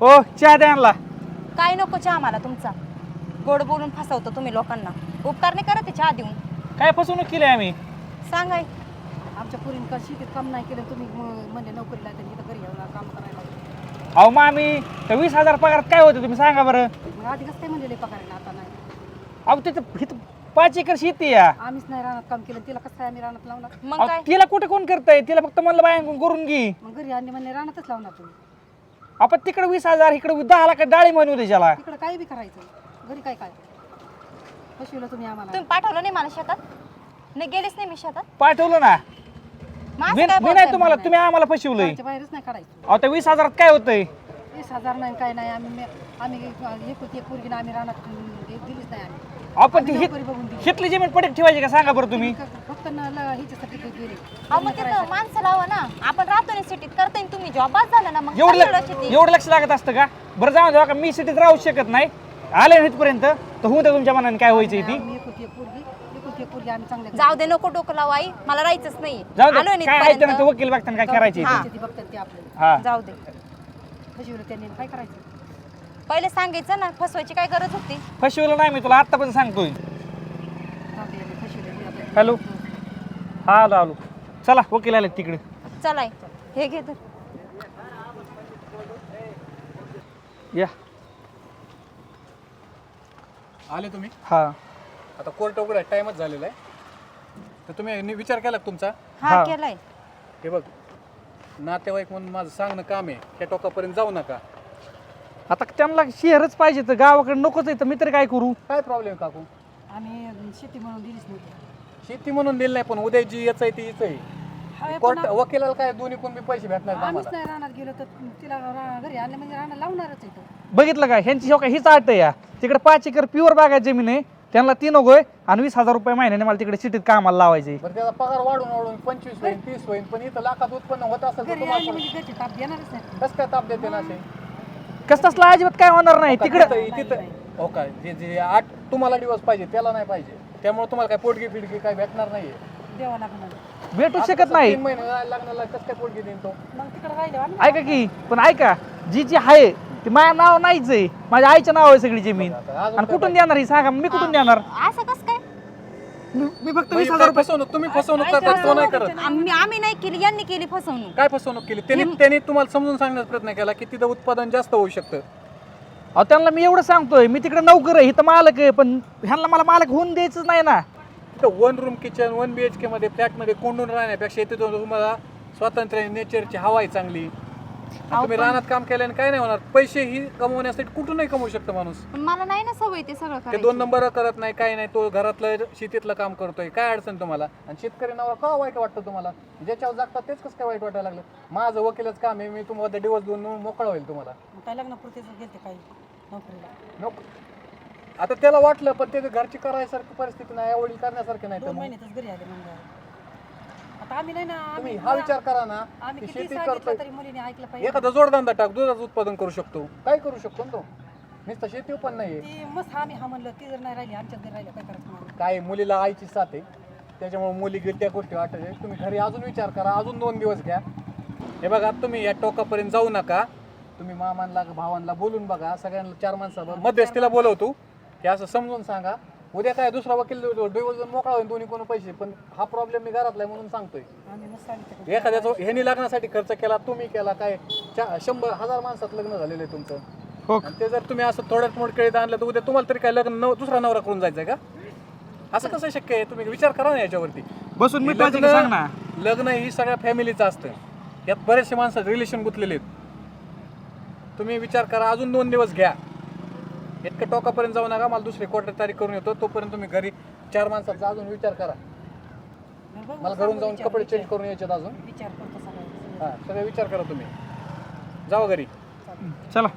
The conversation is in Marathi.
हो चहा द्या आणला. काय नको चहा आम्हाला तुमचा. गोड बोलून फसवतो तुम्ही लोकांना. उपकार नाही करत आहे चहा देऊन. काय फसवणूक केली आम्ही? सांगाय. आमच्या पुरीन का शेतीत काम नाही केलं तुम्ही म- म्हणजे नोकरीला त्यांनी इथं घरी येऊन काम करायला अहो मग आम्ही त्या वीस हजार पगारात काय होतं तुम्ही सांगा बरं. मग आधी कसं काय म्हणजे पगार आता नाही. अहो तिथं पाच एकर शेती या आम्हीच नाही रानात काम केलं तिला कसं काय आम्ही रानात लावणार? मग काय? तिला कुठे कोण करतंय? तिला फक्त म्हणलं बायांकडून करून घे. मग घरी आणली म्हणजे रानातच लावणार तुम्ही. आपण तिकडे वीस हजार इकडे दहा लाख डाळी म्हणू दे त्याला तिकडं काही बी करायचं? घरी काय काय? फसविलं तुम्ही आम्हाला. तुम्ही पाठवलं नाही मला शेतात? नाही गेलीच नाही मी शेतात. पाठवलं ना? मग असं मी काय मी नाही बोलताय? तुम्हाला तुम्ही आम्हाला फसवलंय. घराच्या बाहेरच नाही काढायचं. अहो त्या वीस हजारात काय होतंय? वीस हजार नाही काय नाही. आम्ही आम्ही एक एक पोरगीनं आम्ही रानात दिलीच नाही आम्ही. आपण ती हित- हितली जमीन पडक ठेवायची का सांगा बरं तुम्ही? फक्त न- ल- हिच्यासाठी काही गेली अहो मग तिथं माणसं लावा ना. आपण राहतो ना सिटीत करता येईल तुम्ही जॉब झाला ना मग. एवढं लक्ष- शेती? एवढं लक्ष लागत असतं का? बरं जाऊ द्या का मी सिटीत राहू शकत नाही. आले ना इथपर्यंत तर होऊ द्या तुमच्या मनाने काय व्हायचं ती आम्ही एकुलती एक पोरगी एकुलती एक पोरगी आम्ही चांगल्या जाऊ दे नको डोकं लावा आई. मला राहायचंच नाही. जाऊ आलोय दे ना काय आहे ना ते इथपर्यंत. वकील बघताना काय करायचे हा. ती बघतात ते आपल्याला. हा. जाऊ दे. फसविलं त्यांनी काय करायचं? पहिले सांगायचं ना फसवायची काय गरज होती? फसवलं नाही मी तुला आता पण सांगतोय. हॅलो? हा आलो आलो. चला वकील आले तिकडे. चलाय हे घे तर. या. आले तुम्ही? हा. आता कोर्ट उघडा टाइमच झालेला आहे. तर तुम्ही नि- विचार केला का तुमचा? हा हा. केलाय. हे बघ नातेवाईक म्हणून माझं सांगणं काम आहे. त्या टोकापर्यंत जाऊ नका. आता त्यांना शहरच पाहिजे तर गावाकडे नकोच आहे तर मी तरी काय करू? काय प्रॉब्लेम काकू? आम्ही शेती म्हणून दिलीच नव्हती. शेती म्हणून दिली नाही पण उद्या जी याच आहे ती हीच आहे. कोर्ट पण वकिलाला काय दोन्ही कोण बी पैसे भेटणार आम्हीच आम्हाला? नाही रानात गेलो तर तिला रा- घरी आणले म्हणजे रानात लावणारच आहे तो. बघितलं का? ह्यांची हो का हीच आट आहे या. तिकडे पाच एकर प्युअर बागायत जमीन आहे. त्यांना तीन नकोय आणि वीस हजार रुपये महिन्याने मला तिकडे सिटीत कामाला लावायचे. बरं त्याचा पगार वाढून वाढून पंचवीस होईल तीस होईल पण इथं लाखात उत्पन्न होत असेल तर घरी तुम्हाला आणली म्हणजे घरचे ताप देणारच नाही. कसं काय ताप देते ना असे कस तसला अजिबात काय होणार नाही तिकडे. तिथं हो काय जे जे आठ तुम्हाला दिवस पाहिजे त्याला नाही पाहिजे. त्यामुळे तुम्हाला काय पोटगी फिडगी काय भेटणार नाहीये. लागणार भेटू शकत नाही. तीन महिने लागणार कसं काय पोटगी देईन तो? मग तिकडे राहिले आम्ही ऐका की पण ऐका जी जी आहे ती माझ्या नाव नाहीच आहे. माझ्या आईचं नाव आहे सगळी जमीन. आणि कुठून देणार ही? सांगा मी कुठून देणार? असं कस काय मी फक्त म्हणजे काय फसवणूक तुम्ही फसवणूक करता तो नाही करत आम्ही आम्ही नाही केली यांनी केली फसवणूक. काय फसवणूक केली? त्यांनी त्यांनी तुम्हाला समजून सांगण्याचा प्रयत्न केला की तिथं उत्पादन जास्त होऊ शकतं. अहो त्यांना मी एवढं सांगतोय मी तिकडे नौकर आहे इथं मालक आहे पण ह्यांना मला मालक होऊन द्यायचंच नाही ना. तिथं one room kitchen one B H K मध्ये फ्लॅटमध्ये कोंडून राहण्यापेक्षा इथे जाऊन तुम्हाला स्वातंत्र्य नेचरची हवा आहे चांगली. आणि तुम्ही रानात काम केल्याने काय नाही होणार? पैसे ही कमवण्यासाठी कुठूनही कमवू शकतो माणूस? पण मला नाही ना सवय ते सगळं ते करायचं. दोन नंबर करत नाही काय नाही. तो घरातलं शेतीतलं काम करतोय. काय अडचण तुम्हाला? आणि शेतकरी नावा का वाईट वाटतं तुम्हाला? ज्याच्यावर जागतात तेच कसं काय वाईट वाटायला लागलं? माझं वकिलच काम आहे मी तुम्हाला दिवस दोन मोकळा होईल तुम्हाला. मग काय लग्नापुरतेच गेलते काही नोकरीला? नको आता त्याला वाटलं पण ते घरची करायसारखी परिस्थिती नाही आवडी करण्यासारखी नाही तर दोन मग. महिन्यातच घरी आले मग. आम्ही नाही ना तुम्ही आम्ही हा विचार करा ना आम्ही की किती शेती सांगितलं करतोय. तरी मुलीने ऐकलं पाहिजे. एखादा जोडधंदा टाक दुधाचं उत्पादन करू शकतो. काय करू शकतो ना तो? नुसतं शेती पण नाहीये. ती मस्त आम्ही हा म्हणलं ती जर नाही राहिली आमच्यात घरी राहिलं काय करायचं मग? काय मुलीला आईची साथ आहे. त्याच्यामुळे मुली गेली त्या गोष्टी वाटत आहे तुम्ही घरी अजून विचार करा अजून दोन दिवस घ्या. हे बघा तुम्ही या टोकापर्यंत जाऊ नका. तुम्ही मामांना भावांना बोलून बघा सगळ्यांना चार माणसं मध्यस्थीला बोलवतो. की असं समजून सांगा. उद्या काय दुसरा वकील दोन मोकळा होईल दोन्ही कोण पैसे. पण हा प्रॉब्लेम मी घरातला आहे म्हणून सांगतोय. आम्ही मस्त सांगितलं एखाद्याचं ह्यानी लग्नासाठी खर्च केला तुम्ही केला काय? चा- शंभर हजार माणसात लग्न झालेलं आहे तुमचं. हो. आणि ते जर तुम्ही असं थोड्यात मोडकळीत आणलं तर उद्या तुम्हाला तरी काय लग्न नव- दुसरा नवरा करून जायचंय का? असं कसं शक्य आहे? तुम्ही विचार करा ना याच्यावरती. बसून मी लग्न सांग ना. लग्न ही सगळ्या फॅमिलीचं असतं. यात बरेचसे माणसं रिलेशन गुंतलेले आहेत. तुम्ही विचार करा अजून दोन दिवस घ्या. इतकं टोकापर्यंत जाऊ नका मला दुसरी क्वार्टर तारीख करून येतो. तोपर्यंत तुम्ही घरी चार माणसाचा अजून विचार करा. मला घरून जाऊन कपडे चेंज करून यायचे अजून. विचार करतो सगळं हां सगळे विचार करा तुम्ही. जावा घरी. चला.